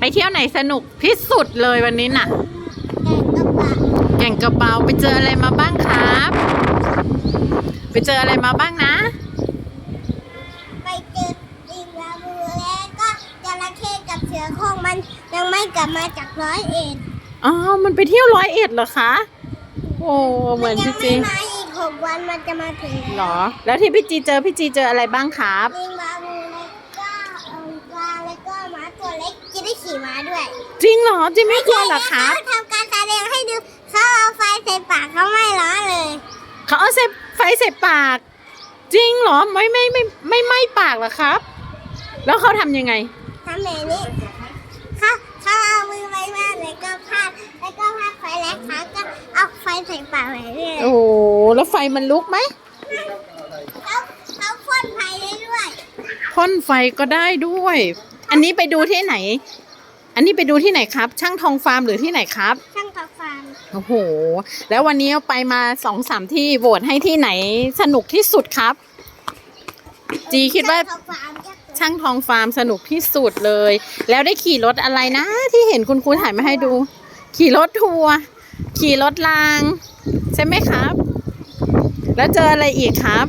ไปเที่ยวไหนสนุกที่สุดเลยวันนี้น่ะ แกงกระปะแก่งกระเบาไปเจออะไรมาบ้างครับ ไปเจออะไรมาบ้างนะ ไปเจอลิงลาบูแล้วก็จระเข้กับเสือโคร่งมันยังไม่กลับมาจากร้อยเอ็ดอ๋อ มันไปเที่ยวร้อยเอ็ดเหรอคะ โอ้เหมือนยัพี่ไม่จีมาอีกหกวันมันจะมาถึงเหรอ แล้วที่พี่จีเจอพี่จีเจออะไรบ้างครับลิงลา ได้ขี่ม้าด้วยจริงเหรอจีไม่กลัวเหรอครับเขาทำการแสดงให้ดูเขาเอาไฟใส่ปากเขาไม่ร้อนเลย เขาเอาเสไฟเสพปาก จริงเหรอไม่ไม่ไม่ไม่ไหม้ปากเหรอครับ แล้วเขาทำยังไงทำแบบนี้เขาเขาเอามือไว้มาแล้วก็พาดแล้วก็พาดไฟแล้วเขาก็เอาไฟใส่ปากไปเรื่อยโอ้โหแล้วไฟมันลุกไหมเขาเขาพ่นไฟได้ด้วยพ่นไฟก็ได้ด้วย อันนี้ไปดูที่ไหน อันนี้ไปดูที่ไหนครับ ช่างทองฟาร์มหรือที่ไหนครับ ช่างกับฟันโอ้โห แล้ววันนี้ไปมาสองสามที่โหวตให้ที่ไหนสนุกที่สุดครับ จีคิดว่า ช่งกับฟาร์มจะช่างทองฟาร์มสนุกที่สุดเลย แล้วได้ขี่รถอะไรนะ ที่เห็นคุณครูถ่ายมาให้ดู ขี่รถทัวร์ขี่รถราง ใช่ไหมครับ แล้วเจออะไรอีกครับ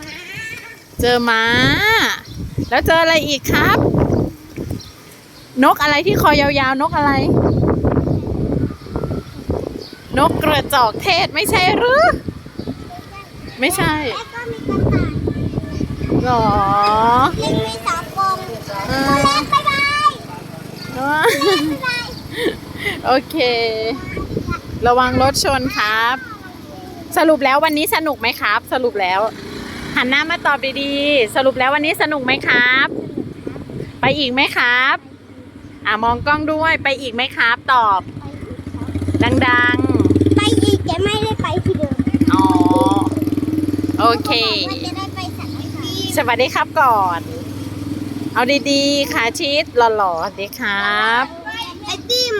ม้าเจอม้า แล้วเจออะไรอีกครับ นกอะไรที่คอยาวๆ นกอะไร นกกระจอกเทศไม่ใช่หรือ ไม่ใช่แล้วก็มีกระต่ายหรอลิงมีสองกรงเอตัวอเล็กบ๊ายบายบ๊ายบายโอเค ระวังรถชนครับ สรุปแล้ววันนี้สนุกไหมครับ สรุปแล้ว หันหน้ามาตอบดีๆ สรุปแล้ววันนี้สนุกไหมครับ ไปอีกไหมครับ อ่ามองกล้องด้วยไปอีกไหมครับ ตอบ ดังไปอีกแต่ไม่ได้ไปที่เดิมๆ อ๋อ โอเคว่าจะได้ไปสัตว์ที่สวัสดีครับก่อน เอาดีๆ ขาชิดหล่อๆสวัสดีครับ